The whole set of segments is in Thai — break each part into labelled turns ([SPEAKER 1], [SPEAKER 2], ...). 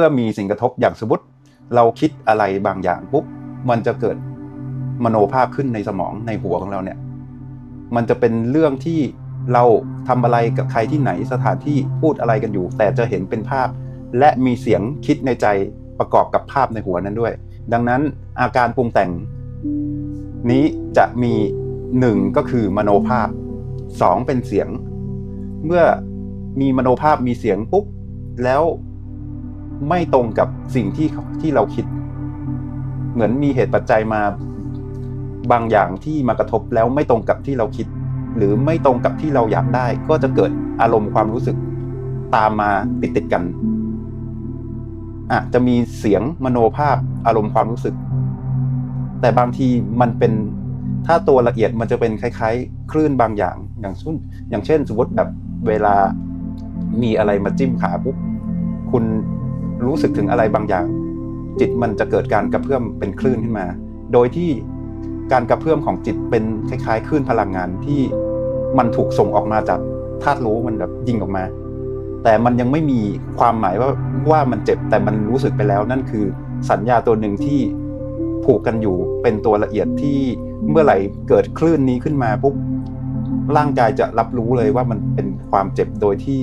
[SPEAKER 1] มื่อมีสิ่งกระทบอย่างสมมติเราคิดอะไรบางอย่างปุ๊บมันจะเกิดมโนภาพขึ้นในสมองในหัวของเราเนี่ย มันจะเป็นเรื่องที่เราทำอะไรกับใครที่ไหนสถานที่พูดอะไรกันอยู่ แต่จะเห็นเป็นภาพ และมีเสียงคิดในใจประกอบกับภาพในหัวนั้นด้วย ดังนั้นอาการปรุงแต่ง นี้จะมีหนึ่งก็คือมโนภาพสองเป็นเสียง เมื่อมีมโนภาพมีเสียงปุ๊บแล้ว ไม่ตรงกับสิ่งที่ที่เราคิด เหมือนมีเหตุปัจจัยมาบางอย่างที่มากระทบแล้วไม่ตรงกับที่เราคิด หรือไม่ตรงกับที่เราอยากได้ ก็จะเกิดอารมณ์ความรู้สึกตามมาติดติดกันอะจะมีเสียงมโนภาพอารมณ์ความรู้สึก แต่บางทีมันเป็นถ้าตัวละเอียดมันจะเป็นคล้ายๆ คลื่นบางอย่างอย่างเช่นอย่างเช่น สมมติแบบเวลามีอะไรมาจิ้มขาปุ๊บคุณ รู้สึกถึงอะไรบางอย่าง จิตมันจะเกิดการกระเพื่อมเป็นคลื่นขึ้นมา โดยที่การกระเพื่อมของจิตเป็นคล้ายๆคลื่นพลังงานที่มันถูกส่งออกมาจากธาตุรู้มันแบบยิงออกมา แต่มันยังไม่มีความหมายว่าว่ามันเจ็บแต่มันรู้สึกไปแล้ว นั่นคือสัญญาตัวหนึ่งที่ผูกกันอยู่เป็นตัวละเอียดที่เมื่อไหร่เกิดคลื่นนี้ขึ้นมาปุ๊บร่างกายจะรับรู้เลยว่ามันเป็นความเจ็บโดยที่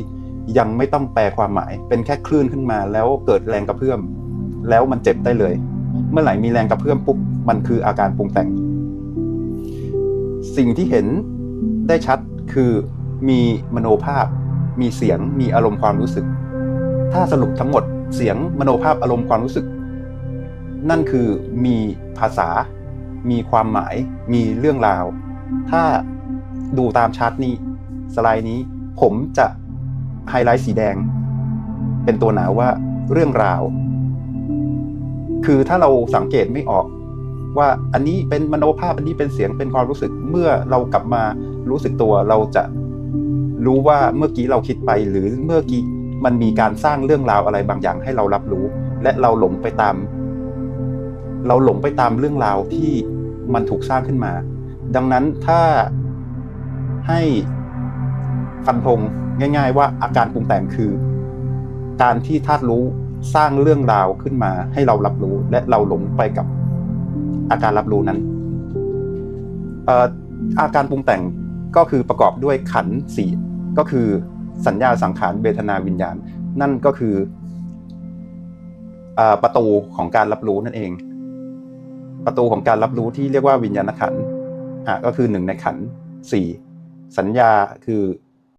[SPEAKER 1] ยังไม่ต้องแปลความหมาย เป็นแค่คลื่นขึ้นมา แล้วเกิดแรงกระเพื่อม แล้วมันเจ็บได้เลย เมื่อไหร่มีแรงกระเพื่อมปุ๊บมันคืออาการปรุงแต่ง สิ่งที่เห็นได้ชัดคือมีมโนภาพ มีเสียงมีอารมณ์ความรู้สึก ถ้าสรุปทั้งหมดเสียงมโนภาพอารมณ์ความรู้สึก นั่นคือมีภาษา มีความหมาย มีเรื่องราว ถ้าดูตามชาร์ตนี้ สไลด์นี้ผมจะ ไฮไลท์สีแดง เป็นตัวหนาว่าเรื่องราว คือถ้าเราสังเกตไม่ออก ว่าอันนี้เป็นมโนภาพอันนี้เป็นเสียงเป็นความรู้สึกเมื่อเรากลับมารู้สึกตัวเราจะรู้ว่าเมื่อกี้เราคิดไปหรือเมื่อกี้มันมีการสร้างเรื่องราวอะไรบางอย่างให้เรารับรู้ และเราหลงไปตาม เราหลงไปตามเรื่องราวที่มันถูกสร้างขึ้นมา ดังนั้นถ้าให้ ฟันธงง่าย ๆ ว่าอาการปรุงแต่งคือ การที่ธาตุรู้สร้างเรื่องราวขึ้นมาให้เรารับรู้และเราหลงไปกับอาการรับรู้นั้นอาการปรุงแต่งก็คือประกอบด้วยขันสี่ก็คือสัญญาสังขารเวทนาวิญญาณ นั่นก็คืออประตูของการรับรู้นั่นเอง ประตูของการรับรู้ที่เรียกว่าวิญญาณขันก็คือหนึ่งในขันสี่สัญญาคือ